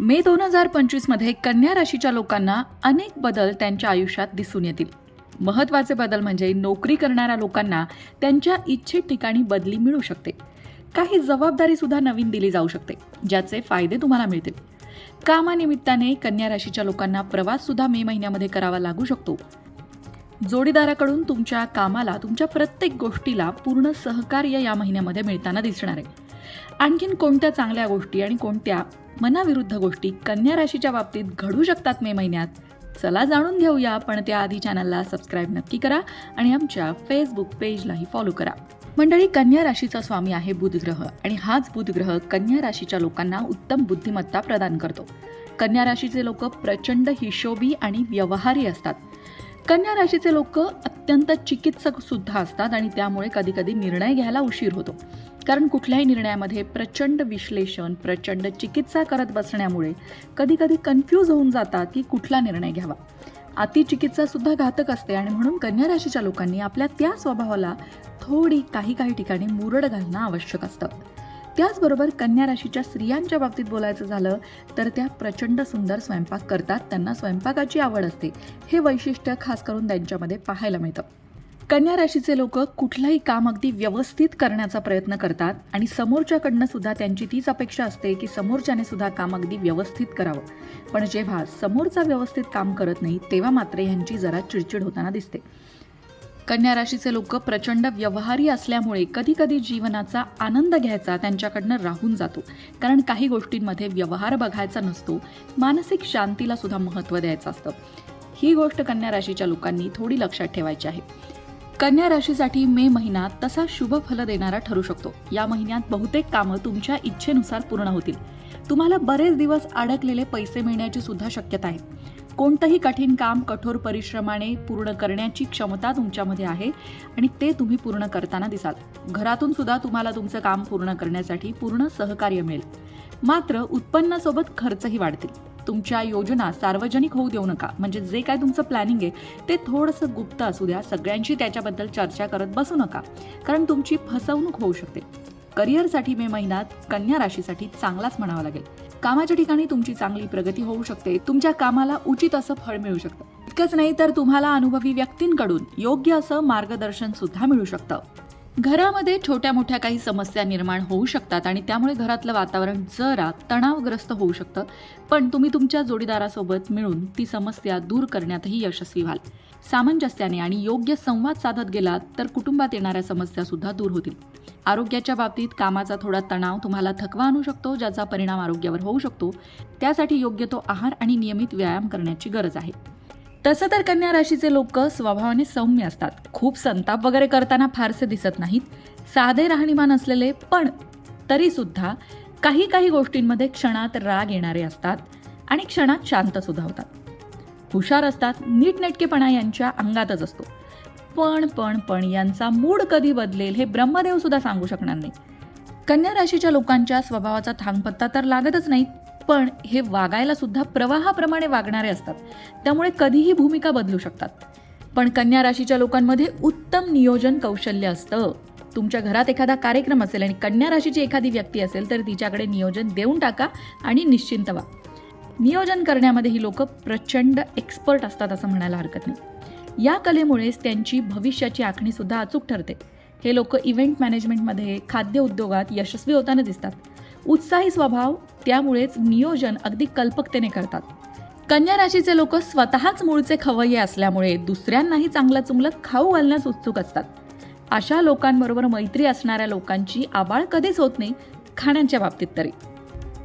मे दोन हजार पंचवीसमध्ये कन्या राशीच्या लोकांना अनेक बदल त्यांच्या आयुष्यात दिसून येतील. महत्त्वाचे बदल म्हणजे नोकरी करणाऱ्या लोकांना त्यांच्या इच्छित ठिकाणी बदली मिळू शकते. काही जबाबदारी सुद्धा नवीन दिली जाऊ शकते ज्याचे फायदे तुम्हाला मिळतील. कामानिमित्ताने कन्या राशीच्या लोकांना प्रवास सुद्धा मे महिन्यामध्ये करावा लागू शकतो. जोडीदाराकडून तुमच्या कामाला तुमच्या प्रत्येक गोष्टीला पूर्ण सहकार्य या महिन्यामध्ये मिळताना दिसणार आहे. आणखीन कोणत्या चांगल्या गोष्टी आणि कोणत्या मनाविरुद्ध गोष्टी कन्या राशीच्या बाबतीत घडू शकतात मे महिन्यात? चला जाणून घेऊया. पण त्याआधी चॅनलला सबस्क्राईब नक्की करा आणि आमच्या फेसबुक पेजलाही फॉलो करा. मंडळी कन्या राशीचा स्वामी आहे बुधग्रह आणि हाच बुधग्रह कन्या राशीच्या लोकांना उत्तम बुद्धिमत्ता प्रदान करतो. कन्या राशीचे लोक प्रचंड हिशोबी आणि व्यवहारी असतात. कन्या राशीचे लोक अत्यंत चिकित्सक सुद्धा असतात आणि त्यामुळे कधी कधी निर्णय घ्यायला उशीर होतो. कारण कुठल्याही निर्णयामध्ये प्रचंड विश्लेषण प्रचंड चिकित्सा करत बसण्यामुळे कधी कधी कन्फ्यूज होऊन जातात की कुठला निर्णय घ्यावा. अतिचिकित्सा सुद्धा घातक असते आणि म्हणून कन्या राशीच्या लोकांनी आपल्या त्या स्वभावाला थोडी काही काही ठिकाणी मुरड घालणं आवश्यक असतं. त्याचबरोबर कन्या राशीच्या स्त्रियांच्या बाबतीत बोलायचं झालं तर त्या प्रचंड सुंदर स्वयंपाक करतात. त्यांना स्वयंपाकाची आवड असते. हे वैशिष्ट्य खास करून त्यांच्यामध्ये पाहायला मिळतं. कन्या राशीचे लोक कुठलंही काम अगदी व्यवस्थित करण्याचा प्रयत्न करतात आणि समोरच्याकडनं सुद्धा त्यांची तीच अपेक्षा असते की समोरच्याने सुद्धा काम अगदी व्यवस्थित करावं. पण जेव्हा समोरचा व्यवस्थित काम करत नाही तेव्हा मात्र ह्यांची जरा चिडचिड होताना दिसते. कन्या राशीचे लोक प्रचंड व्यवहारी असल्यामुळे कधीकधी जीवनाचा आनंद घ्यायचा त्यांच्याकडनं राहून जातो. कारण काही गोष्टींमध्ये व्यवहार बघायचा नसतो मानसिक शांतीला सुद्धा महत्त्व द्यायचं असतं. ही गोष्ट कन्या राशीच्या लोकांनी थोडी लक्षात ठेवायची आहे. कन्या राशीसाठी मे महिना तसा शुभ फल देणारा ठरू शकतो. या महिन्यात बहुतेक कामं तुमच्या इच्छेनुसार पूर्ण होतील. तुम्हाला बरेच दिवस अडकलेले पैसे मिळण्याची सुद्धा शक्यता आहे. कोणतंही कठीण काम कठोर परिश्रमाने पूर्ण करण्याची क्षमता तुमच्यामध्ये आहे आणि ते तुम्ही पूर्ण करताना दिसाल. घरातून सुद्धा तुम्हाला तुमचं काम पूर्ण करण्यासाठी पूर्ण सहकार्य मिळेल. मात्र उत्पन्नासोबत खर्चही वाढतील. तुमच्या योजना सार्वजनिक होऊ देऊ नका. म्हणजे जे काय तुमचं प्लॅनिंग आहे ते थोडंसं गुप्त असू द्या. सगळ्यांशी त्याच्याबद्दल चर्चा करत बसू नका. कारण तुमची फसवणूक होऊ शकते. करिअरसाठी मे महिन्यात कन्या राशीसाठी चांगलाच म्हणावा लागेल. कामाच्या ठिकाणी तुमची चांगली प्रगती होऊ शकते. तुमच्या कामाला उचित असं फळ मिळू शकतं. इतकंच नाही तर तुम्हाला अनुभवी व्यक्तींकडून योग्य असं मार्गदर्शन सुद्धा मिळू शकतं. घरामध्ये छोट्या मोठ्या काही समस्या निर्माण होऊ शकतात आणि त्यामुळे घरातलं वातावरण जरा तणावग्रस्त होऊ शकतं. पण तुम्ही तुमच्या जोडीदारासोबत मिळून ती समस्या दूर करण्यातही यशस्वी व्हाल. सामंजस्याने आणि योग्य संवाद साधत गेलात तर कुटुंबात येणाऱ्या समस्या सुद्धा दूर होतील. आरोग्याच्या बाबतीत कामाचा थोडा तणाव तुम्हाला थकवा आणू शकतो ज्याचा परिणाम आरोग्यावर होऊ शकतो. त्यासाठी योग्य तो आहार आणि नियमित व्यायाम करण्याची गरज आहे. तसं तर कन्या राशीचे लोक स्वभावाने सौम्य असतात. खूप संताप वगैरे करताना फारसे दिसत नाहीत. साधे राहणीमान असलेले पण तरी सुद्धा काही काही गोष्टींमध्ये क्षणात राग येणारे असतात आणि क्षणात शांत सुद्धा होतात. हुशार असतात नीटनेटकेपणा यांच्या अंगातच असतो. पण पण पण यांचा मूड कधी बदलेल हे ब्रह्मदेव सुद्धा सांगू शकणार नाही. कन्या राशीच्या लोकांच्या स्वभावाचा थांगपत्ता तर लागतच नाही. पण हे वागायला सुद्धा प्रवाहाप्रमाणे वागणारे असतात. त्यामुळे कधीही भूमिका बदलू शकतात. पण कन्या राशीच्या लोकांमध्ये उत्तम नियोजन कौशल्य असतं. तुमच्या घरात एखादा कार्यक्रम असेल आणि कन्या राशीची एखादी व्यक्ती असेल तर तिच्याकडे नियोजन देऊन टाका आणि निश्चिंत व्हा. नियोजन करण्यामध्ये ही लोक प्रचंड एक्सपर्ट असतात असं म्हणायला हरकत नाही. या कलेमुळेच त्यांची भविष्याची आखणी सुद्धा अचूक ठरते. हे लोक इव्हेंट मॅनेजमेंटमध्ये खाद्य उद्योगात यशस्वी होताना दिसतात. उत्साही स्वभाव त्यामुळेच नियोजन अगदी कल्पकतेने करतात. कन्या राशीचे लोक स्वतःच मूळचे खवय्ये असल्यामुळे दुसऱ्यांनाही चांगलं चुंगलं खाऊ घालण्यास उत्सुक असतात. अशा लोकांबरोबर मैत्री असणाऱ्या लोकांची आबाळ कधीच होत नाही खाण्याच्या बाबतीत तरी.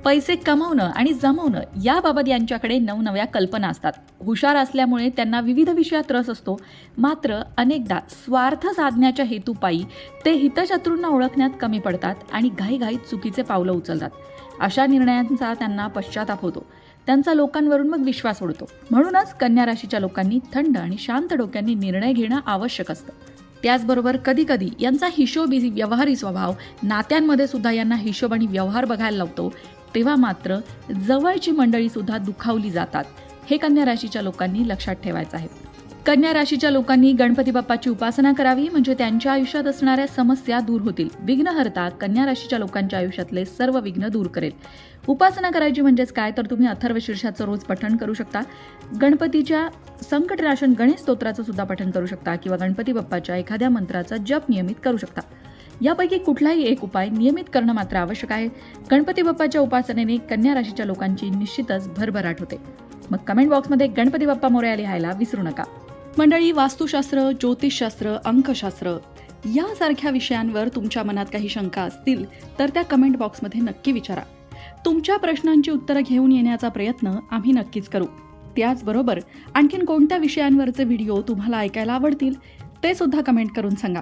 पैसे कमवणं आणि जमवणं याबाबत यांच्याकडे नवनव्या कल्पना असतात. हुशार असल्यामुळे त्यांना विविध विषयात रस असतो. मात्र अनेकदा स्वार्थ साधण्याच्या हेतूपायी ते हितशत्रूंना ओळखण्यात कमी पडतात आणि घाईघाईत चुकीचे पावलं उचलतात. अशा निर्णयांचा त्यांना पश्चाताप होतो. त्यांचा लोकांवरून मग विश्वास उडतो. म्हणूनच कन्या राशीच्या लोकांनी थंड आणि शांत डोक्यांनी निर्णय घेणं आवश्यक असतं. त्याचबरोबर कधी कधी यांचा हिशोबी व्यवहारी स्वभाव नात्यांमध्ये सुद्धा यांना हिशोब आणि व्यवहार बघायला लावतो. तेव्हा मात्र जवळची मंडळी सुद्धा दुखावली जातात. हे कन्या राशीच्या लोकांनी लक्षात ठेवायचं आहे. कन्या राशीच्या लोकांनी गणपती बाप्पाची उपासना करावी म्हणजे त्यांच्या आयुष्यात असणाऱ्या समस्या दूर होतील. विघ्नहर्ता कन्या राशीच्या लोकांच्या आयुष्यातले सर्व विघ्न दूर करेल. उपासना करायची म्हणजेच काय? तर तुम्ही अथर्व शीर्षाचं रोज पठण करू शकता. गणपतीच्या संकटराशन गणेश स्तोत्राचं सुद्धा पठण करू शकता किंवा गणपती बाप्पाच्या एखाद्या मंत्राचा जप नियमित करू शकता. यापैकी कुठलाही एक उपाय नियमित करणं मात्र आवश्यक आहे. गणपती बाप्पाच्या उपासनेने कन्या राशीच्या लोकांची निश्चितच भरभराट होते. मग कमेंट बॉक्समध्ये गणपती बाप्पा मोरया लिहायला विसरू नका. मंडळी वास्तुशास्त्र ज्योतिषशास्त्र अंकशास्त्र यासारख्या विषयांवर तुमच्या मनात काही शंका असतील तर त्या कमेंट बॉक्समध्ये नक्की विचारा. तुमच्या प्रश्नांची उत्तरं घेऊन येण्याचा प्रयत्न आम्ही नक्कीच करू. त्याचबरोबर आणखीन कोणत्या विषयांवरचे व्हिडिओ तुम्हाला ऐकायला आवडतील ते सुद्धा कमेंट करून सांगा.